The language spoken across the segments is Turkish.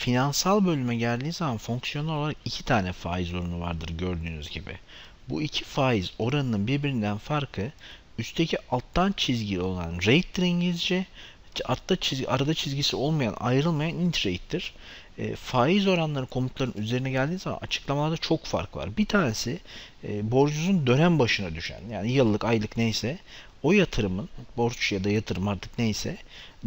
Finansal bölüme geldiği zaman fonksiyonel olarak iki tane faiz oranı vardır gördüğünüz gibi. Bu iki faiz oranının birbirinden farkı üstteki alttan çizgili olan rate'tir İngilizce. Altta çizgi, arada çizgisi olmayan ayrılmayan int rate'tir. E, faiz oranları komutların üzerine geldiği zaman açıklamalarda çok fark var. Bir tanesi e, borcunuzun dönem başına düşen yani yıllık aylık neyse o yatırımın borç ya da yatırım artık neyse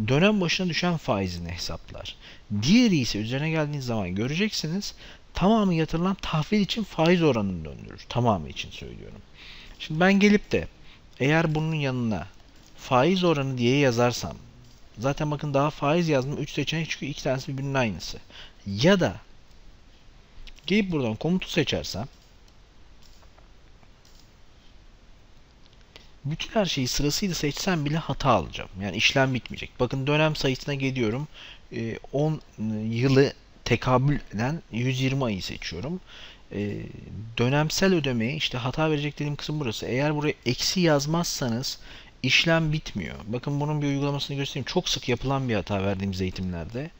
dönem başına düşen faizini hesaplar. Diğeri ise üzerine geldiğiniz zaman göreceksiniz tamamı yatırılan tahvil için faiz oranını döndürür. Tamamı için söylüyorum. Şimdi ben gelip de eğer bunun yanına faiz oranı diye yazarsam zaten bakın daha faiz yazdım 3 seçenek çıkıyor. iki tanesi birbirinin aynısı. Ya da gelip buradan komutu seçersem bütün her şeyi sırasıyla seçsem bile hata alacağım. Yani işlem bitmeyecek. Bakın dönem sayısına geliyorum. Ee, 10 yılı tekabül eden 120 ayı seçiyorum. Ee, dönemsel ödemeye işte hata verecek dediğim kısım burası. Eğer buraya eksi yazmazsanız işlem bitmiyor. Bakın bunun bir uygulamasını göstereyim. Çok sık yapılan bir hata verdiğimiz eğitimlerde.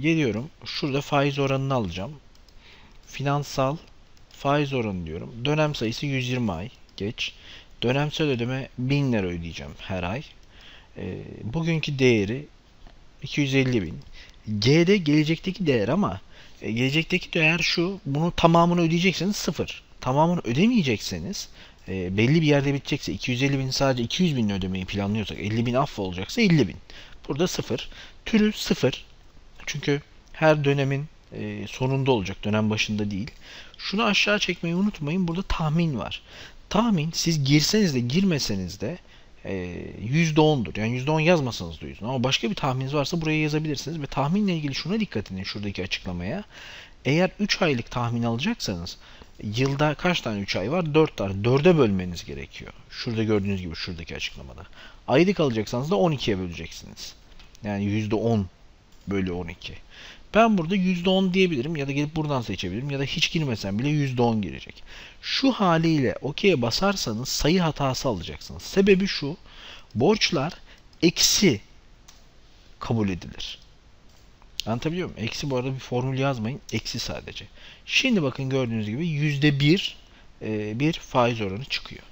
Geliyorum. Şurada faiz oranını alacağım. Finansal faiz oranı diyorum. Dönem sayısı 120 ay. Geç. Dönemsel ödeme 1000 lira ödeyeceğim her ay. E, bugünkü değeri 250 bin. G'de gelecekteki değer ama e, gelecekteki değer şu. Bunu tamamını ödeyecekseniz sıfır. Tamamını ödemeyecekseniz e, belli bir yerde bitecekse 250 bin sadece 200 bin ödemeyi planlıyorsak 50 bin affa olacaksa 50 bin. Burada sıfır. Türü sıfır. Çünkü her dönemin e, sonunda olacak. Dönem başında değil. Şunu aşağı çekmeyi unutmayın. Burada tahmin var tahmin siz girseniz de girmeseniz de e, %10'dur. Yani %10 yazmasanız da %10. Ama başka bir tahmininiz varsa buraya yazabilirsiniz. Ve tahminle ilgili şuna dikkat edin şuradaki açıklamaya. Eğer 3 aylık tahmin alacaksanız yılda kaç tane 3 ay var? 4 tane. 4'e bölmeniz gerekiyor. Şurada gördüğünüz gibi şuradaki açıklamada. Aylık alacaksanız da 12'ye böleceksiniz. Yani %10 bölü 12. Ben burada %10 diyebilirim ya da gelip buradan seçebilirim ya da hiç girmesem bile %10 girecek. Şu haliyle OK'ye basarsanız sayı hatası alacaksınız. Sebebi şu. Borçlar eksi kabul edilir. Anlatabiliyor muyum? Eksi bu arada bir formül yazmayın. Eksi sadece. Şimdi bakın gördüğünüz gibi %1 bir faiz oranı çıkıyor.